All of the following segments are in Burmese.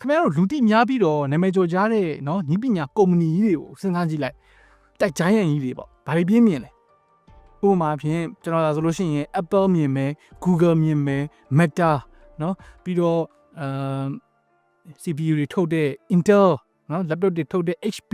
ခင်ဗျားတို့လူတိများပြီးတော့နာမည်ကျော်ကြတဲ့နော်ညီပညာကုမ္ပဏီကြီးတွေကိုစဉ်းစားကြည့်လိုက်တက် giant ကြီးတွေပေါ့ဘာတွေပြင်းမြင်လဲဥပမာဖြင့်ကျွန်တော်သာဆိုလို့ရှိရင် Apple မြင်မယ် Google မြင်မယ် Meta နော်ပြီးတော့အမ် CPU တွေထုတ်တဲ့ Intel နော် laptop တွေထုတ်တဲ့ HP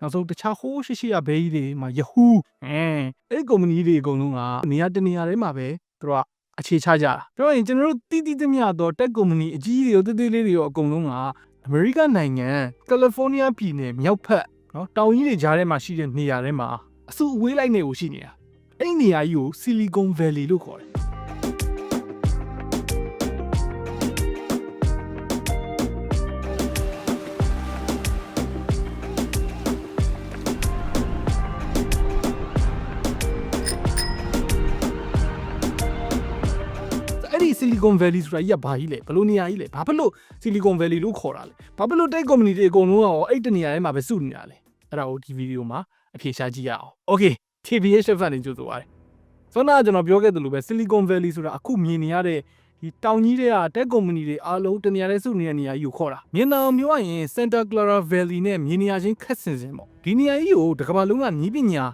နောက်ဆုံးတခြားဟိုးရှိရှိရဘဲကြီးတွေမှာ Yahoo အဲအဲ့ဒီကုမ္ပဏီတွေအကုန်လုံးကနေရာတနေရာထဲမှာပဲသူတို့က အခြေချကြတာပြောရင်ကျွန်တော်တို့တည်တည်သမျှတော့ tech ကုမ္ပဏီအကြီးကြီးတွေတေးသေးလေးတွေရောအကုန်လုံးကအမေရိကနိုင်ငံကယ်လီဖိုးနီးယားပြည်နယ်မြောက်ဖက်နော်တောင်ကြီးတွေကြားထဲမှာရှိတဲ့နေရာထဲမှာအစုအဝေးလိုက်နေကိုရှိနေတာအဲ့ဒီနေရာကြီးကို Silicon Valley လို့ခေါ်တယ် Silicon Valley ဆိုတာကြီးကဘာကြီးလဲဘယ်လိုနေရာကြီးလဲဘာဖြစ်လို့ Silicon Valley လို့ခေါ်တာလဲဘာဖြစ်လို့ tech company တွေအကုန်လုံးကရောအဲ့တနေရာထဲမှာပဲစုနေတာလဲအဲ့ဒါကိုဒီဗီဒီယိုမှာအဖြေရှာကြည့်ရအောင် Okay TBS ဖတ်နေကြိုးဆိုပါတယ်ဆွမ်းနာကျွန်တော်ပြောခဲ့သလိုပဲ Silicon Valley ဆိုတာအခုမြင်နေရတဲ့ဒီတောင်ကြီးတွေက tech company တွေအားလုံးတနေရာထဲစုနေတဲ့နေရာကြီးကိုခေါ်တာမြင်တော်မျိုးရရင် Santa Clara Valley နဲ့မြင်နေရချင်းခက်ဆင်ဆင်ပေါ့ဒီနေရာကြီးကိုတစ်ကမ္ဘာလုံးကညီးပညာ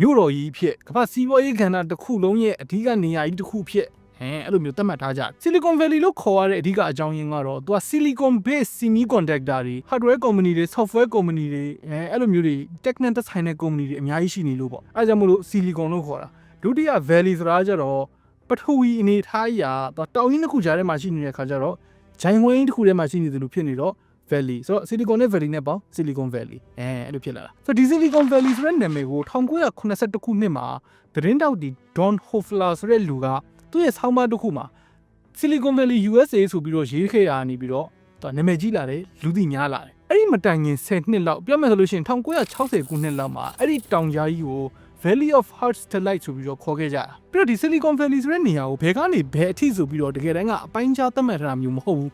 မြို့တော်ကြီးဖြစ်ကမ္ဘာစီးပွားရေးကဏ္ဍတစ်ခုလုံးရဲ့အဓိကနေရာကြီးတစ်ခုဖြစ် ဟဲအဲ့လိုမျိုးသတ်မှတ်ထားကြတယ် Silicon Valley လို့ခေါ်ရတဲ့အဓိကအကြောင်းရင်းကတော့သူက Silicon based semiconductor တွေ hardware company တွေ software company တွေအဲအဲ့လိုမျိုးတွေ technical သက်ဆိုင်တဲ့ company တွေအများကြီးရှိနေလို့ပေါ့အဲဒါကြောင့်မို့လို့ Silicon လို့ခေါ်တာဒုတိယ Valley ဆိုတာကကြတော့ပထဝီအနေထားအရာသူကတောင်ကြီးတစ်ခုကြားထဲမှာရှိနေတဲ့ခါကျတော့ဂျိုင်ဝင်းတစ်ခုထဲမှာရှိနေတယ်လို့ဖြစ်နေတော့ Valley ဆိုတော့ Silicon နဲ့ Valley နဲ့ပေါင်း Silicon Valley အဲအဲ့လိုဖြစ်လာတာဆိုတော့ဒီ Silicon Valley ဆိုတဲ့နာမည်ကို1982ခုနှစ်မှာသတင်းတောက်ဒီ Don Hofler ဆိုတဲ့လူက သူ့ရဲ့ဆောင်းပါးတစ်ခုမှာ Silicon Valley USA ဆိုပြီးတော့ရေးခဲ့ရနေပြီးတော့သူကနာမည်ကြီးလာတယ်လူသိများလာတယ်အဲ့ဒီမတိုင်ခင်10နှစ်လောက်ပြောမယ်ဆိုလို့ရှိရင်1960ခုနှစ်လောက်မှာအဲ့ဒီတောင်ကြားကြီးကို Valley of Hearts Delight ဆိုပြီးတော့ခေါ်ခဲ့ကြတာပြီးတော့ဒီ Silicon Valley ဆိုတဲ့နေရာကိုဘယ်ကနေဘယ်အထိဆိုပြီးတော့တကယ်တမ်းကအပိုင်းခြားသတ်မှတ်ထားတာမျိုးမဟုတ်ဘူး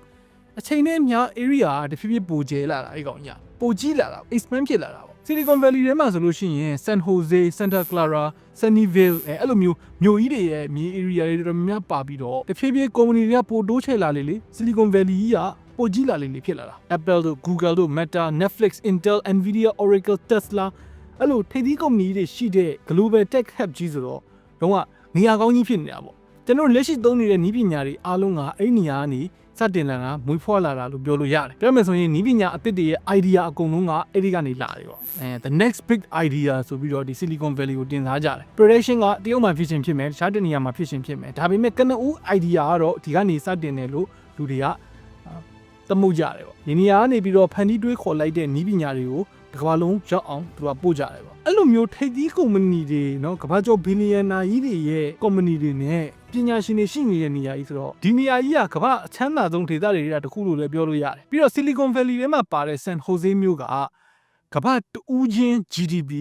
အချိန်နဲ့များ area ကတဖြည်းဖြည်းပိုကျဲလာတာအဲ့ကောင်ကြီးကပိုကြီးလာတာ expand ဖြစ်လာတာပေါ့ Silicon Valley ထဲမှာဆိုလို့ရှိရင် San Jose, Santa Clara, Sunnyvale အဲအဲ့လိုမျိုးမြို့ကြီးတွေရဲ့မြေ area တွေတော်တော်များများပါပြီးတော့တဖြည်းဖြည်း company တွေကပိုတိုးချဲ့လာလေလေ Silicon Valley ကြီးကပိုကြီးလာလေလေဖြစ်လာတာ Apple တို့ Google တို့ Meta, Netflix, Intel, Nvidia, Oracle, Tesla အဲ့လိုထိပ်သီးကုမ္ပဏီတွေရှိတဲ့ global tech hub ကြီးဆိုတော့တော့ကနေရာကောင်းကြီးဖြစ်နေတာပေါ့ ကျွန်တော်လက်ရှိသုံးနေတဲ့နည်းပညာတွေအားလုံးကအဲ့နေရာကနေစတင်လာတာမွေးဖွားလာတာလို့ပြောလို့ရတယ်ပြောမယ်ဆိုရင်နည်းပညာအသစ်တွေရဲ့ idea အကုန်လုံးကအဲ့ဒီကနေလာတယ်ပေါ့အဲ the next big idea ဆိုပြီးတော့ဒီ silicon valley ကိုတင်စားကြတယ် prediction ကတရုတ်မှာဖြစ်ရှင်ဖြစ်မယ်တခြားတနေရာမှာဖြစ်ရှင်ဖြစ်မယ်ဒါပေမဲ့ကနဦး idea ကတော့ဒီကနေစတင်တယ်လို့လူတွေကသမုတ်ကြတယ်ပေါ့ဒီနေရာကနေပြီးတော့ဖန်တီးတွေးခေါ်လိုက်တဲ့နည်းပညာတွေကိုတစ်ကမ္ဘာလုံးရောက်အောင်သူကပို့ကြတယ်ပေါ့အဲ့လိုမျိုးထိပ်သီးကုမ္ပဏီတွေနော်ကမ္ဘာကျော်ဘီလီယံနာကြီးတွေရဲ့ကုမ္ပဏီတွေနဲ့ ပညာရှင်တွေရှိနေတဲ့နေရာကြီးဆိုတော့ဒီနေရာကြီးကကမ္ဘာအချမ်းသာဆုံးဒေသတွေကတစ်ခုလို့လည်းပြောလို့ရတယ်ပြီးတော့ Silicon Valley ထဲမှာပါတဲ့ San Jose မြို့ကကမ္ဘာတူးချင်း GDP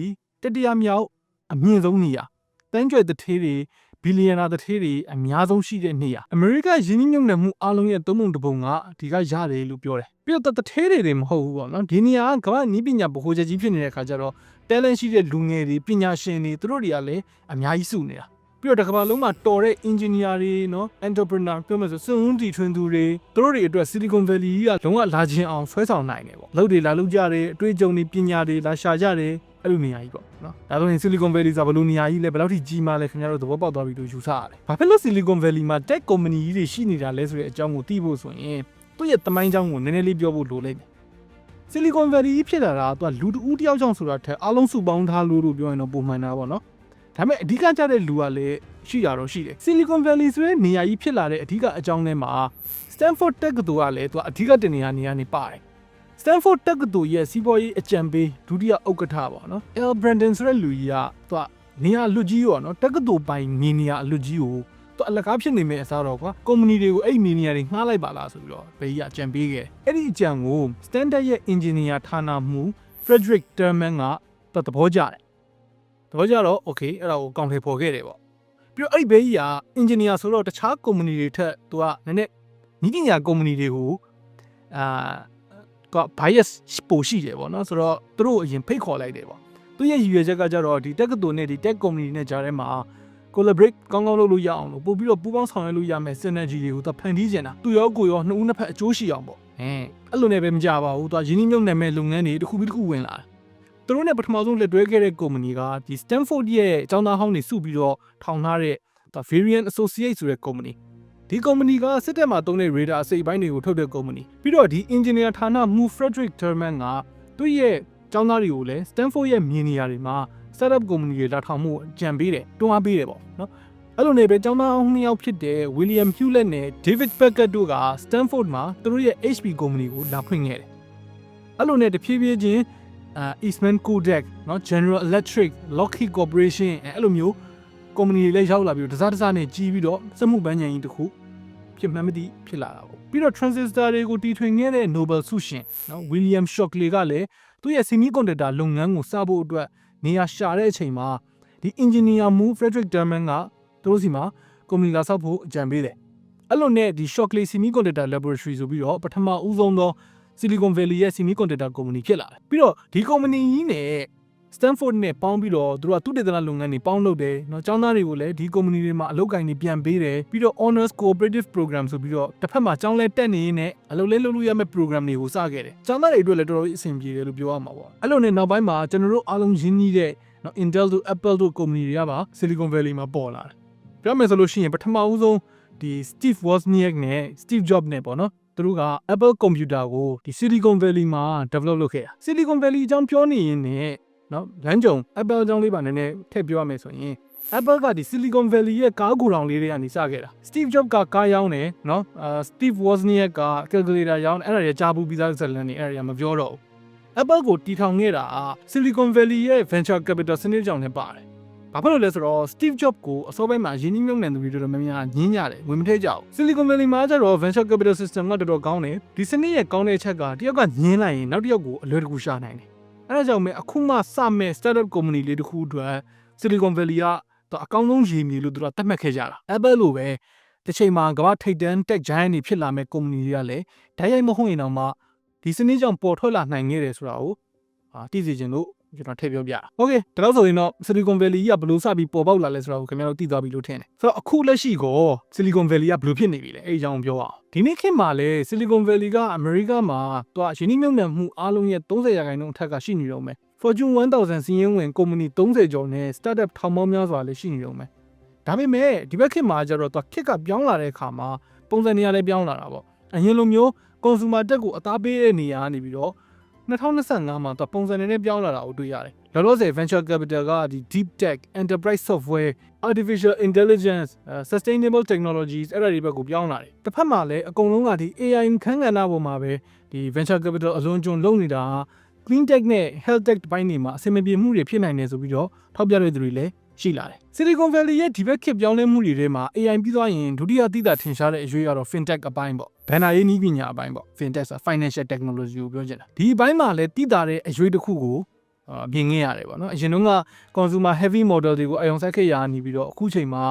တတိယမြောက်အမြင့်ဆုံးနေရာတန်းကြွယ်တစ်သေးတွေဘီလီယံနာတစ်သေးတွေအများဆုံးရှိတဲ့နေရာအမေရိကယင်းနှိမ့်ညွတ်မှုအားလုံးရဲ့သုံးပုံတစ်ပုံကဒီကရတယ်လို့ပြောတယ်ပြီးတော့တသေးတွေတွေမဟုတ်ဘူးပေါ့နော်ဒီနေရာကကမ္ဘာနီးပညာဗဟိုချက်ကြီးဖြစ်နေတဲ့ခါကျတော့ talent ရှိတဲ့လူငယ်တွေပညာရှင်တွေသူတို့တွေကလည်းအများကြီးစုနေတာ ပြီးတော့တစ်ကမ္ဘာလုံးမှာတော်တဲ့ engineer တွေနော် entrepreneur ပြောမယ်ဆိုစွန့်ဦးတီထွင်သူတွေသူတို့တွေအတွက် Silicon Valley ကြီးကလုံးဝလာခြင်းအောင်ဆွဲဆောင်နိုင်တယ်ပေါ့လုပ်တွေလာလုပ်ကြတယ်အတွေ့အကြုံတွေပညာတွေလာရှာကြတယ်အဲ့လိုနေရာကြီးပေါ့နော်ဒါဆိုရင် Silicon Valley ဆိုတာဘယ်လိုနေရာကြီးလဲဘယ်လောက်ထိကြီးမားလဲခင်ဗျားတို့သဘောပေါက်သွားပြီလို့ယူဆရတယ်။ဘာဖြစ်လို့ Silicon Valley မှာ tech company ကြီးတွေရှိနေတာလဲဆိုတဲ့အကြောင်းကိုသိဖို့ဆိုရင်သူ့ရဲ့တမိုင်းကြောင်းကိုနည်းနည်းလေးပြောဖို့လိုလိမ့်မယ်။ Silicon Valley ကြီးဖြစ်လာတာကသူကလူတဦးတယောက်ကြောင့်ဆိုတာထက်အားလုံးစုပေါင်းထားလို့လို့ပြောရင်တော့ပုံမှန်တာပေါ့နော်။ ဒါပေမဲ့အဓိကကျတဲ့လူကလည်းရှိရတော့ရှိတယ် Silicon Valley ဆိုတဲ့နေရာကြီးဖြစ်လာတဲ့အဓိကအကြောင်းထဲမှာ Stanford တက္ကသိုလ်ကလည်းသူကအဓိကတင်နေရာနေရာနေပါတယ် Stanford တက္ကသိုလ်ရဲ့စီးပွားရေးအကြံပေးဒုတိယဥက္ကဋ္ဌပေါ့နော် L Brandon ဆိုတဲ့လူကြီးကသူကနေရာအလွတ်ကြီးရောနော်တက္ကသိုလ်ပိုင်နေနေရာအလွတ်ကြီးကိုသူအလကားဖြစ်နေမယ့်အစားတော့ကွာကုမ္ပဏီတွေကိုအဲ့ဒီနေနေရာတွေငှားလိုက်ပါလားဆိုပြီးတော့ဘေးကြီးကအကြံပေးခဲ့တယ်အဲ့ဒီအကြံကို Standard ရဲ့ engineer ဌာနမှူး Frederick Terman ကသူသဘောကျတယ် သဘောကျတော့ okay အဲ့ဒါကိုကောင်းထေဖော်ခဲ့တယ်ပေါ့ပြီးတော့အဲ့ဒီဘေးကြီးက engineer ဆိုတော့တခြားကုမ္ပဏီတွေထက်သူကနည်းနည်းနီးပညာကုမ္ပဏီတွေကိုအာက bias ပိုရှိတယ်ပေါ့နော်ဆိုတော့သူတို့အရင်ဖိတ်ခေါ်လိုက်တယ်ပေါ့သူရဲ့ရည်ရွယ်ချက်ကကြတော့ဒီတက္ကသိုလ်နဲ့ဒီ tech company နဲ့ကြားထဲမှာ collaborate ကောင်းကောင်းလုပ်လို့ရအောင်လို့ပို့ပြီးတော့ပူးပေါင်းဆောင်ရွက်လို့ရမယ် synergy တွေကိုသူဖန်တီးကျင်တာသူရောကိုရောနှစ်ဦးနှစ်ဖက်အကျိုးရှိအောင်ပေါ့အဲအဲ့လိုနဲ့ပဲမကြပါဘူးသူကယင်းနှမြုပ်နယ်မဲ့လုပ်ငန်းတွေတစ်ခုပြီးတစ်ခုဝင်လာတယ် သူတို့နဲ့ပထမဆုံးလက်တွဲခဲ့တဲ့ကုမ္ပဏီကဒီ Stanford ရဲ့အကြောင်းသားဟောင်းတွေစုပြီးတော့ထောင်ထားတဲ့သူ Variant Associate ဆိုတဲ့ကုမ္ပဏီဒီကုမ္ပဏီကစစ်တပ်မှာသုံးတဲ့ radar အစိပ်ပိုင်းတွေကိုထုတ်တဲ့ကုမ္ပဏီပြီးတော့ဒီ engineer ဌာနမှူး Frederick Terman ကသူ့ရဲ့အကြောင်းသားတွေကိုလည်း Stanford ရဲ့မြေနေရာတွေမှာ startup ကုမ္ပဏီတွေလာထောင်မှုအကြံပေးတယ်တွန်းအားပေးတယ်ပေါ့နော်အဲ့လိုနေပဲကျောင်းသားနှစ်ယောက်ဖြစ်တဲ့ William Hewlett နဲ့ David Packard တို့က Stanford မှာသူတို့ရဲ့ HP ကုမ္ပဏီကိုလာဖွင့်ခဲ့တယ်။အဲ့လိုနဲ့တဖြည်းဖြည်းချင်း အာ Eastman Kodak เนาะ General Electric Lockheed Corporation အဲ့လိုမျိုးကုမ္ပဏီတွေလည်းရောက်လာပြီးတော့တစားတစားနဲ့ကြီးပြီးတော့စက်မှုပန်းချန်ကြီးတစ်ခုဖြစ်မှန်းမသိဖြစ်လာတာပေါ့။ပြီးတော့ transistor တွေကိုတီထွင်ခဲ့တဲ့ Nobel ဆုရှင်เนาะ William Shockley ကလည်းသူ့ရဲ့ semiconductor လုပ်ငန်းကိုစဖို့အတွက်နေရာရှာတဲ့အချိန်မှာဒီ engineer မူ Frederick Derman က သူတို့စီမှာကုမ္ပဏီလာဆောက်ဖို့အကြံပေးတယ်အဲ့လိုနဲ့ဒီ Shockley Semiconductor Laboratory ဆိုပြီးတော့ပထမဦးဆုံးသော Silicon Valley ရဲ့ Semiconductor Company ဖြစ်လာတယ်ပြီးတော့ဒီ company ကြီးနဲ့ Stanford နဲ့ပေါင်းပြီးတော့သူတို့ကသူတေသနလုပ်ငန်းတွေပေါင်းလုပ်တယ်။နော်ကျောင်းသားတွေကိုလည်းဒီ company တွေမှာအလုပ်ကိုင်တွေပြန်ပေးတယ်။ပြီးတော့ Honors Cooperative Program ဆိုပြီးတော့တစ်ဖက်မှာကျောင်းလဲတက်နေရင်းနဲ့အလုပ်လဲလုပ်လို့ရမယ့် program တွေကိုစခဲ့တယ်။ကျောင်းသားတွေအတွက်လည်းတော်တော်အဆင်ပြေတယ်လို့ပြောရမှာပေါ့။အဲ့လိုနဲ့နောက်ပိုင်းမှာကျွန်တော်တို့အားလုံးရင်းနှီးတဲ့နော် Intel တို့ Apple တို့ company တွေကပါ Silicon Valley မှာပေါ်လာတယ်။ပြောမယ်ဆိုလို့ရှိရင်ပထမဦးဆုံးဒီ Steve Wozniak နဲ့ Steve Jobs နဲ့ပေါ့နော် သူတို့က Apple Computer ကိုဒီ Silicon Valley မှာ develop လုပ်ခဲ့တာ Silicon Valley အကြောင်းပြောနေရင်လည်းနော်လမ်းကြုံ Apple အကြောင်းလေးပါနည်းနည်းထည့်ပြောရမယ်ဆိုရင် Apple ကဒီ Silicon Valley ရဲ့ကားဂိုတောင်လေးတွေကနေစခဲ့တာ Steve Jobs ကကားရောင်းတယ်နော်အာ Steve Wozniak က calculator ရောင်းတယ်အဲ့ဒါတွေကြားဘူးပြီးသားဇာတ်လမ်းတွေအဲ့ဒါတွေမပြောတော့ဘူး Apple ကိုတီထောင်ခဲ့တာ Silicon Valley ရဲ့ venture capital စနစ်ကြောင့်လည်းပါတယ် ဘာဖြစ်လို့လဲဆိုတော့ Steve Jobs ကိုအစောပိုင်းမှာရင်းနှီးမြှုပ်နှံသူတွေတော်တော်များများညင်းကြတယ်ဝင်မထည့်ကြဘူး Silicon Valley မှာကျတော့ venture capital system ကတော်တော်ကောင်းတယ်ဒီစနစ်ရဲ့ကောင်းတဲ့အချက်ကတယောက်ကညင်းလိုက်ရင်နောက်တစ်ယောက်ကိုအလွယ်တကူရှာနိုင်တယ်အဲဒါကြောင့်မဲအခုမှစမဲ့ startup company လေးတစ်ခုအတွက် Silicon Valley ကတော့အကောင်းဆုံးရည်မြေလို့သူတို့ကသတ်မှတ်ခဲ့ကြတာ Apple လိုပဲတစ်ချိန်မှာကမ္ဘာထိပ်တန်း tech giant တွေဖြစ်လာမဲ့ company တွေကလည်းဓာတ်ရိုက်မဟုတ်ရင်တော့မှဒီစနစ်ကြောင့်ပေါ်ထွက်လာနိုင်ခဲ့တယ်ဆိုတာကိုအာသိစေချင်လို့ ကျွန်တော်ထည့်ပြောပြတာ။ Okay ဒါတော့ဆိုရင်တော့ Silicon Valley ကဘယ်လိုစပြီးပေါ်ပေါက်လာလဲဆိုတာကိုခင်ဗျားတို့သိသွားပြီလို့ထင်တယ်။ဆိုတော့အခုလက်ရှိကို Silicon Valley ကဘယ်လိုဖြစ်နေပြီလဲအဲ့ဒီအကြောင်းပြောအောင်။ဒီနေ့ခေတ်မှာလဲ Silicon Valley ကအမေရိကမှာသူကယင်းနှမြုပ်နှံမှုအားလုံးရဲ့30ရာခိုင်နှုန်းအထက်ကရှိနေတော့မယ် Fortune 1000စီးရင်ဝင်ကုမ္ပဏီ30ကျော်နဲ့ startup ထောင်ပေါင်းများစွာလည်းရှိနေတော့မယ်။ဒါပေမဲ့ဒီဘက်ခေတ်မှာကျတော့သူခေတ်ကပြောင်းလာတဲ့အခါမှာပုံစံနေရာလည်းပြောင်းလာတာပေါ့။အရင်လိုမျိုး consumer တက်ကိုအသားပေးတဲ့နေရာကနေပြီးတော့ 2025မှာသူပုံစံနေနဲ့ပြောင်းလာတာကိုတွေ့ရတယ်။လောလောဆယ် venture capital ကဒီ deep tech, enterprise software, artificial intelligence, uh, sustainable technologies အဲ့ဒါတွေဘက်ကိုပြောင်းလာတယ်။တစ်ဖက်မှာလည်းအကုန်လုံးကဒီ AI ခန်းကဏ္ဍပေါ်မှာပဲဒီ venture capital အလွန်ကျွံလုပ်နေတာ clean tech နဲ့ health tech ဘိုင်းတွေမှာအဆင်မပြေမှုတွေဖြစ်နိုင်တယ်ဆိုပြီးတော့ထောက်ပြတဲ့သူတွေလည်းရှိလာတယ်။ Silicon Valley ရဲ့ဒီဘက်ခေတ်ပြောင်းလဲမှုတွေထဲမှာ AI ပြီးသွားရင်ဒုတိယသိတာထင်ရှားတဲ့အရွေးကတော့ fintech အပိုင်းပေါ့။ ဘဏ္ဍာရေးနည်းပညာအပိုင်းပေါ့။ fintech ဆိုတာ financial technology ကိုပြောချင်တာ။ဒီအပိုင်းမှာလည်းသိတာတဲ့အရွေးတစ်ခုကိုအာပြင်ခဲ့ရတယ်ပေါ့နော်။အရင်တုန်းက consumer heavy model တွေကိုအယုံဆက်ခဲ့ရနေပြီးတော့အခုချိန်မှာ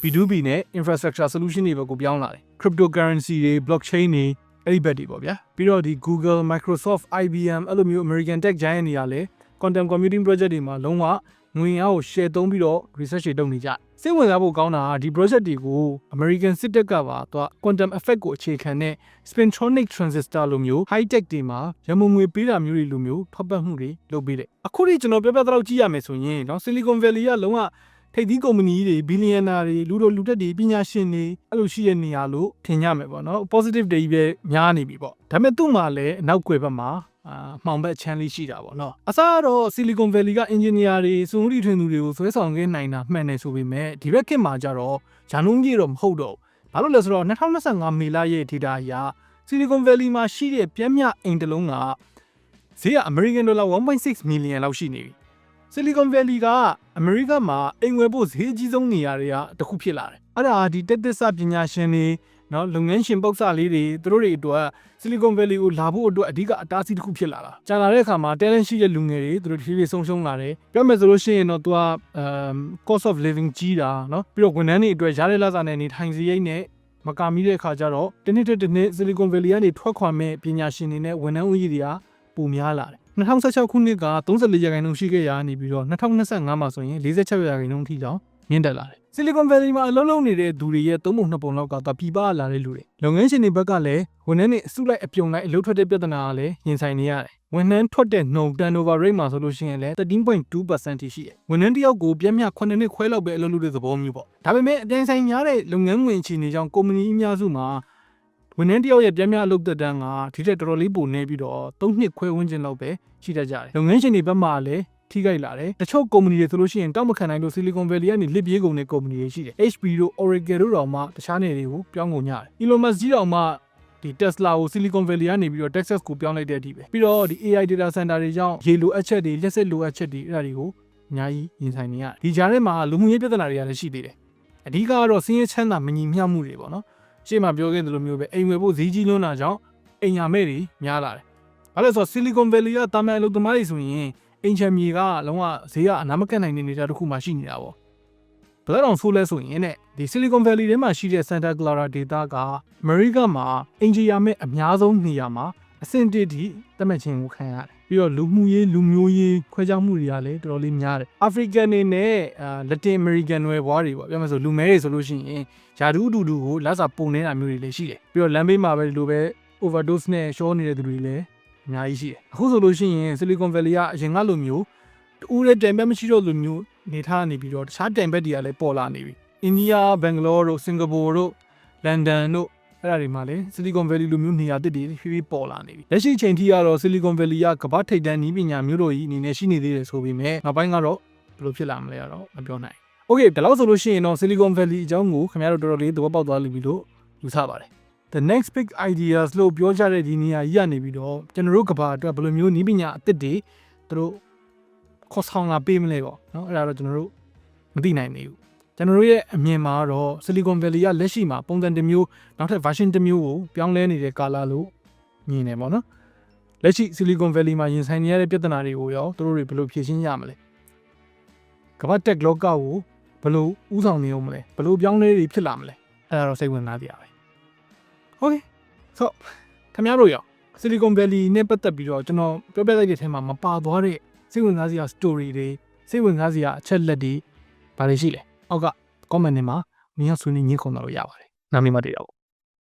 B2B နဲ့ infrastructure solution တွေဘက်ကိုပြောင်းလာတယ်။ cryptocurrency တွေ blockchain တွေအဲ့ဒီဘက်တွေပေါ့ဗျာပြီးတော့ဒီ Google Microsoft IBM အဲ့လိုမျိုး American Tech Giant တွေကလည်း quantum computing project တွေမှာလုံးဝငွေအားကို share သုံးပြီးတော့ research တွေလုပ်နေကြ စိတ်ဝင်စားဖို့ကောင်းတာကဒီ project တွေကို American စစ်တပ်ကပါသူက quantum effect ကိုအခြေခံတဲ့ spintronic transistor လိုမျိုး high tech တွေမှာရမုံငွေပေးတာမျိုးတွေလိုမျိုးထောက်ပံ့မှုတွေလုပ်ပေးတယ်အခုထိကျွန်တော်ပြောပြတော့ကြည့်ရမယ်ဆိုရင်เนาะ Silicon Valley ကလုံးဝထိပ်သီးကုမ္ပဏီတွေဘီလီယံနာတွေလူတို့လူတက်တွေပညာရှင်တွေအဲ့လိုရှိတဲ့နေရာလို့ထင်ကြမယ်ပေါ့နော် positive တွေကြီးပဲများနေပြီပေါ့ဒါပေမဲ့သူ့မှာလည်းအနောက်ကွယ်ဘက်မှာ အာမှောင်ဘက်ချမ်းလေးရှိတာပေါ့နော်အစားတော့ Silicon Valley က engineer တွေစုံရီထွင်သူတွေကိုဆွဲဆောင်ခဲ့နိုင်တာမှန်တယ်ဆိုပေမဲ့ဒီဘက်ခေတ်မှာကျတော့ဂျာနုံးကြီးတော့မဟုတ်တော့ဘူးဘာလို့လဲဆိုတော့2025မေလရဲ့ data အရ Silicon Valley မှာရှိတဲ့ပြင်းမြအိမ်တစ်လုံးကဈေးက American dollar 1.6 million လောက်ရှိနေပြီ Silicon Valley ကအမေရိကမှာအိမ်ဝယ်ဖို့ဈေးအကြီးဆုံးနေရာတွေကတစ်ခုဖြစ်လာတယ်။အဲ့ဒါဒီတက်သစ္စပညာရှင်တွေ နော်လုပ်ငန်းရှင်ပုဂ္ဂလိလေးတွေသူတို့တွေအတွက် Silicon Valley ကိုလာဖို့အတွက်အဓိကအတားအဆီးတစ်ခုဖြစ်လာတာ။ကြာလာတဲ့အခါမှာ talent ရှိတဲ့လူငယ်တွေသူတို့ဖြည်းဖြည်းဆုံးရှုံးလာတယ်။ပြောမယ်ဆိုလို့ရှိရင်တော့သူက um cost of living ကြီးတာနော်ပြီးတော့ဝန်ထမ်းတွေအတွက်ရတဲ့လစာနဲ့နေထိုင်စရိတ်နဲ့မကာမိတဲ့အခါကျတော့တနေ့တစ်နေ့ Silicon Valley ကနေထွက်ခွာမဲ့ပညာရှင်တွေနဲ့ဝန်ထမ်းဦးရေတွေကပိုများလာတယ်2016ခုနှစ်က34ရာခိုင်နှုန်းရှိခဲ့ရာနေပြီးတော့2025မှာဆိုရင်46ရာခိုင်နှုန်းထိလောက် မြင့်တက်လာတယ် Silicon Valley မှာအလုပ်လုပ်နေတဲ့သူတွေရဲ့သုံးပုံနှစ်ပုံလောက်ကသာပြည်ပလာတဲ့လူတွေလုပ်ငန်းရှင်တွေဘက်ကလည်းဝန်ထမ်းတွေအစုလိုက်အပြုံလိုက်အလုပ်ထွက်တဲ့ပြဿနာကလည်းရင်ဆိုင်နေရတယ်ဝန်ထမ်းထွက်တဲ့နှုန်း turnover rate မှာဆိုလို့ရှိရင်လည်း13.2%ထိရှိတယ်ဝန်ထမ်းတစ်ယောက်ကိုပြည့်မြ9နှစ်ခွဲလောက်ပဲအလုပ်လုပ်တဲ့သဘောမျိုးပေါ့ဒါပေမဲ့အတိုင်းဆိုင်များတဲ့လုပ်ငန်းဝင်အခြေအနေကြောင့်ကုမ္ပဏီအများစုမှာဝန်ထမ်းတစ်ယောက်ရဲ့ပြည့်မြအလုပ်သက်တမ်းကဒီထက်တော်တော်လေးပိုနေပြီးတော့3နှစ်ခွဲဝန်းကျင်လောက်ပဲရှိတတ်ကြတယ်လုပ်ငန်းရှင်တွေဘက်မှာလည်း ထိခိုက်လာတယ်တချို့ကုမ္ပဏီတွေဆိုလို့ရှိရင်တောက်မခံနိုင်လို့ Silicon Valley ကနေလစ်ပြေးကုန်တဲ့ကုမ္ပဏီတွေရှိတယ် HP တို့ Oracle တို့တောင်မှတခြားနေတွေကိုပြောင်းကုန်ကြတယ် Elon Musk ကြီးတောင်မှဒီ Tesla ကို Silicon Valley ကနေပြီးတော့ Texas ကိုပြောင်းလိုက်တဲ့အထိပဲပြီးတော့ဒီ AI data center တွေကြောင့်ရေလိုအပ်ချက်တွေလျှက်စစ်လိုအပ်ချက်တွေအဲ့ဒါတွေကိုအများကြီးရင်ဆိုင်နေရတယ်ဒီကြားထဲမှာလူမှုရေးပြဿနာတွေကလည်းရှိသေးတယ်အဓိကကတော့စင်းရဲချမ်းသာမညီမျှမှုတွေပေါ့နော်ရှေ့မှာပြောခဲ့သလိုမျိုးပဲအိမ်ဝယ်ဖို့ဈေးကြီးလွန်းတာကြောင့်အိမ်ယာမဲ့တွေများလာတယ်ဘာလို့လဲဆိုတော့ Silicon Valley ကတာမန်အလုပ်သမားတွေဆိုရင် အင်ချမ်မြေကလုံးဝဈေးကအနာမကတ်နိုင်တဲ့နေရာတစ်ခုမှရှိနေတာပေါ့ဘယ်တော့ဆိုလဲဆိုရင်တဲ့ဒီ Silicon Valley ထဲမှာရှိတဲ့ Santa Clara ဒေသကအမေရိကမှာအင်ဂျီယာမဲ့အများဆုံးနေရာမှာအဆင့်တစ်ထိသတ်မှတ်ခြင်းကိုခံရတယ်ပြီးတော့လူမှုရေးလူမျိုးရေးခွဲခြားမှုတွေကလည်းတော်တော်လေးများတယ် African နေနဲ့အာ Latin American နွယ်ဘွားတွေပေါ့ပြောမှဆိုလူမဲတွေဆိုလို့ရှိရင်ယာဒူးအတူတူကိုလက်စာပုံနေတာမျိုးတွေလည်းရှိတယ်ပြီးတော့လမ်းဘေးမှာပဲဒီလိုပဲ overdose နဲ့ရှောနေတဲ့သူတွေလည်း အများကြီးရှိတယ်အခုဆိုလို့ရှိရင် Silicon Valley ကအရင်ကလိုမျိုးတူးတဲ့တိုင်ဘက်မရှိတော့လိုမျိုးနေထားနေပြီးတော့တခြားတိုင်ဘက်တွေကလည်းပေါ်လာနေပြီအိန္ဒိယဘန်ဂလောတို့စင်ကာပူတို့လန်ဒန်တို့အဲ့ဒါတွေမှာလည်း Silicon Valley လိုမျိုးနေရာတစ်တွေဖြည်းဖြည်းပေါ်လာနေပြီလက်ရှိချိန်ထိကတော့ Silicon Valley ကကမ္ဘာထိပ်တန်းနည်းပညာမျိုးတို့ကြီးအနေနဲ့ရှိနေသေးတယ်ဆိုပေမဲ့နောက်ပိုင်းကတော့ဘယ်လိုဖြစ်လာမလဲတော့မပြောနိုင်။ Okay ဒါလို့ဆိုလို့ရှိရင်တော့ Silicon Valley အကြောင်းကိုခင်ဗျားတို့တော်တော်လေးသဘောပေါက်သွားလိမ့်ပြီလို့ယူဆပါတယ် the next big ideas လို့ပြောကြတဲ့ဒီနေရာကြီးကနေပြီးတော့ကျွန်တော်တို့ကဘာအတွက်ဘယ်လိုမျိုးနည်းပညာအသစ်တွေသူတို့ခေါ်ဆောင်လာပေးမလဲပေါ့နော်အဲ့ဒါတော့ကျွန်တော်တို့မသိနိုင်သေးဘူးကျွန်တော်တို့ရဲ့အမြင်မှာတော့ Silicon Valley ကလက်ရှိမှာပုံစံတစ်မျိုးနောက်ထပ် version တစ်မျိုးကိုပြောင်းလဲနေတဲ့ကာလလို့မြင်နေပေါ့နော်လက်ရှိ Silicon Valley မှာရင်ဆိုင်နေရတဲ့ပြဿနာတွေကိုရောသူတို့တွေဘယ်လိုဖြေရှင်းရမလဲကမ္ဘာတက်လောကကိုဘယ်လိုဥဆောင်နေအောင်မလဲဘယ်လိုပြောင်းလဲတွေဖြစ်လာမလဲအဲ့ဒါတော့စိတ်ဝင်စားစရာပဲ Okay ဆိုခင်ဗျားတို့ရော Silicon Valley နဲ့ပတ်သက်ပြီးတော့ကျွန်တော်ပြောပြလိုက်တဲ့အထက်မှာမပါသွားတဲ့စိတ်ဝင်စားစရာ story တွေစိတ်ဝင်စားစရာအချက်လက်တွေဘာတွေရှိလဲအောက်က comment တွေမှာမင်းကဆွေးနွေးညှိခုံတော့လို့ရပါတယ်နာမည်မတည်တော့ဘူး